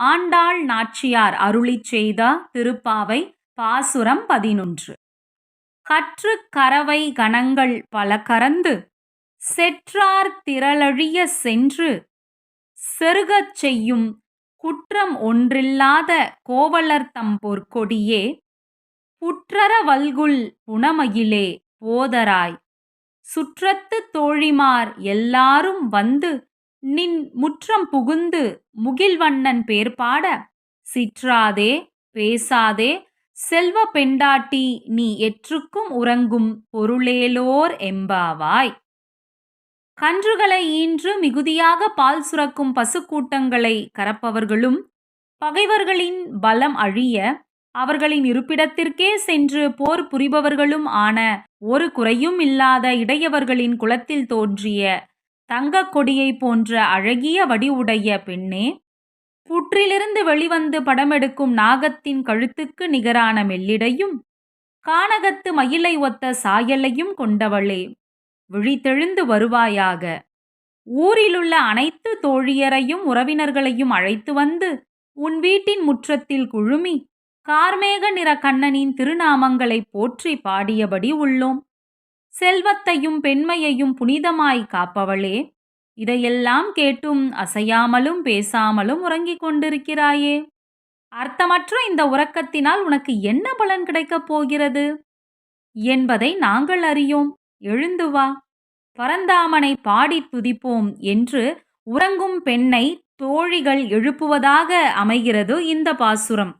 ஆண்டாள் நாச்சியார் அருளிச் செய்த திருப்பாவை பாசுரம் பதினொன்று. கற்று கரவை கணங்கள் பல கறந்து செற்றார் திரளழிய சென்று செருகச் செய்யும் குற்றம் ஒன்றில்லாத கோவலர்த்தம் பொற்கொடியே புற்றர வல்குல் புனமயிலே போதராய். சுற்றத்து தோழிமார் எல்லாரும் வந்து நின் முற்றம் புகுந்து முகில்வண்ணன் பேர்பாட சிற்றாதே பேசாதே செல்வ பெண்டாட்டி நீ எற்றுக்கும் உறங்கும் பொருளேலோர் எம்பாவாய். கன்றுகளை ஈன்று மிகுதியாக பால் சுரக்கும் பசுக்கூட்டங்களை கறப்பவர்களும் பகைவர்களின் பலம் அழிய அவர்களின் இருப்பிடத்திற்கே சென்று போர் புரிபவர்களும் ஆன ஒரு குறையும் இல்லாத இடையவர்களின் குலத்தில் தோன்றிய தங்கக் கொடியைப் போன்ற அழகிய வடிவுடைய பெண்ணே புற்றிலிருந்து வெளிவந்து படமெடுக்கும் நாகத்தின் கழுத்துக்கு நிகரான மெல்லிடையும் கானகத்து மயிலை ஒத்த சாயலையும் கொண்டவளே விழித்தெழுந்து வருவாயாக. ஊரிலுள்ள அனைத்து தோழியரையும் உறவினர்களையும் அழைத்து வந்து உன் வீட்டின் முற்றத்தில் குழுமி கார்மேக நிற கண்ணனின் திருநாமங்களை போற்றி பாடியபடி உள்ளோம். செல்வத்தையும் பெண்மையையும் புனிதமாய் காப்பவளே. இதையெல்லாம் கேட்டும் அசையாமலும் பேசாமலும் உறங்கிக் கொண்டிருக்கிறாயே. அர்த்தமற்ற இந்த உறக்கத்தினால் உனக்கு என்ன பலன் கிடைக்கப் போகிறது? என்பதை நாங்கள் அறியோம். எழுந்து வா. பரந்தாமனை பாடித் துதிப்போம் என்று உறங்கும் பெண்ணை தோழிகள் எழுப்புவதாக அமைகிறது இந்த பாசுரம்.